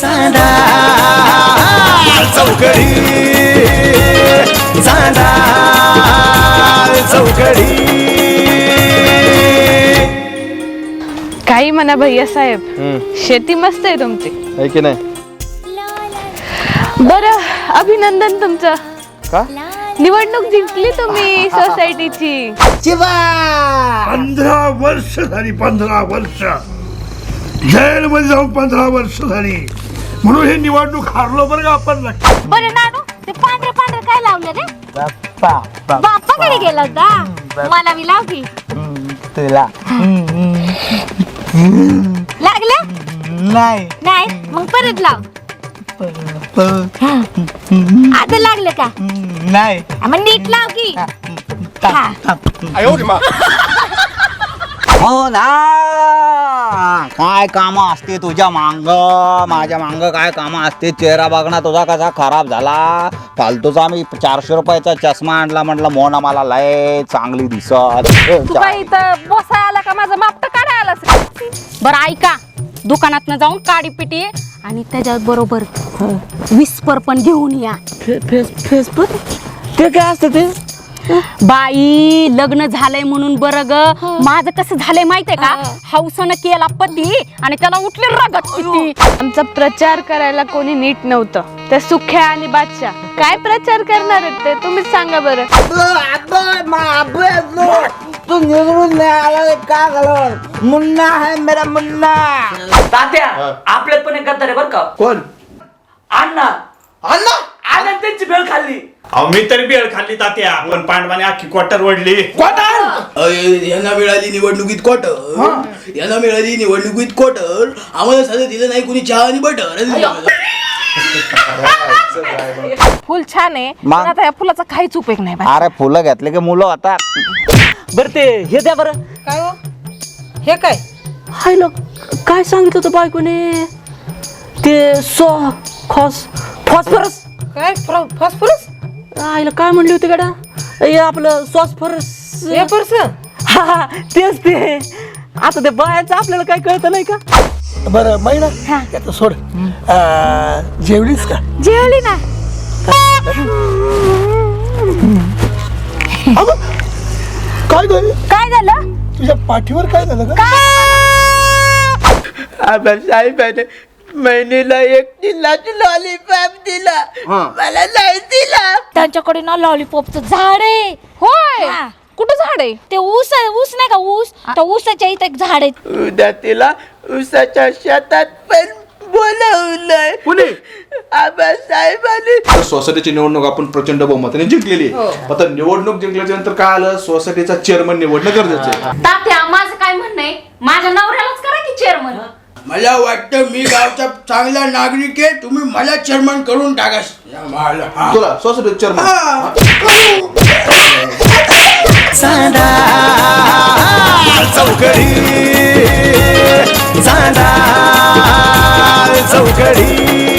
चांदा चौकडी चांदा चौकडी. काही म्हणा भैया साहेब शेती मस्त आहे तुमची. आहे की नाही? बरं अभिनंदन तुमचं. का? निवडणूक जिंकली तुम्ही सोसायटीची. पंधरा वर्ष झाली पंधरा वर्ष. जेलमध्ये जाऊन पंधरा वर्ष झाली. म्हणून हे निवडणूक हारलो बरं का आपण. नक्की. बरं नानू ते पांढरे पांढरे काय लावलं रे? बाप्पाकडे गेला होता? मला मी लाव की. तुला. लागलं? नाही. नाही? मग परत लाव. आता लागलं का? नाही. मग नीट लाव की. हा. हो ना. काय काम असते तुझ्या मांग? माझ्या मांग काय काम असते? चेहरा बघणं तुझा कसा खराब झाला. फालतूचा मी चारशे रुपयाचा चष्मा आणला म्हटलं मोना मला लय चांगली दिसत. तू काय इथं बसाय आला का? माझं माप तर काढाय आलास बरं ऐका. दुकानात जाऊन काडी पिटी आणि त्याच्या बरोबर विस्पर पण घेऊन या. फेसबुक? ते काय असतं ते? बाई लग्न झालंय म्हणून बरं ग. माझं कसं झालंय माहितीये का? हौसानं केला पती आणि त्याला उठले रगत किती. आमचा प्रचार करायला कोणी नीट नव्हतं. त्या सुख्या आणि बादशाह. काय प्रचार करणार आहेत ते? तुम्हीच सांगा बरं. तू निवडून नाही आला का झालं मुन्ना है मेरा मुन्ना. तात्या आपल्यात पण एक गद्दार आहे बरं का? कोण? अण्णा. अण्णा? अण्णा त्यांची भेळ खाल्ली. अहो मी तरी बेळ खाल्ली तात्या पण पांडवाने अख्खी क्वार्टर ओढली. यांना मिळाली निवडणुकीत क्वार्टर. यांना मिळाली निवडणुकीत क्वार्टर. आम्हाला साधं दिलं नाही कोणी चहा आणि बटर. फुल छान आहे. मग? पण आता या फुलाचा काहीच उपयोग नाही बाई. अरे फुलं घेतले की मुलं होतात. बरं ते हे द्या बरं. हे? काय? हाय लोक काय सांगितलं होतं बायकोने? ते सो खॉस फॉस्फरस. काय? फॉस्फरस आईला काय म्हणली होती गड्या? हे आपलं सॉस्फरस पेपर्स हा हा, तेच ते. आता ते बायाचं आपल्याला काय कळतं नाही का? बरं महिना याचं सोड. अं, जेवलीस का? जेवली ना. काय झालं? काय झालं? तुझ्या पाठीवर काय झालं का साहेबाने महिनेला एक दिलाची लॉलीपॉप दिला. मला नाही दिला. त्यांच्याकडे ना लॉलीपॉपचं झाड आहे. होय? हा. कुठं झाड आहे? ते ऊस ऊस नाही का ऊस? त्या ऊसाच्या इथे एक झाड आहे. उद्या तिला उसाच्या शेतात पण बोलवलंय. पुणे आबासाहेबांनी सोसायटीची निवडणूक आपण प्रचंड बहुमताने जिंकलेली आहे. आता निवडणूक जिंकल्याच्या नंतर काय आलं? सोसायटीचा चेअरमन निवडणं गरजेचं आहे. तात्या माझं काय म्हणणं आहे? माझ्या नवऱ्यालाच करा की चेअरमन मला वाटतं मी गावचा चांगला नागरिक आहे तुम्ही मला चेअरमन करून टाका. मला हा. तुला हा. चांदा चौकडी. चांदा चौकडी.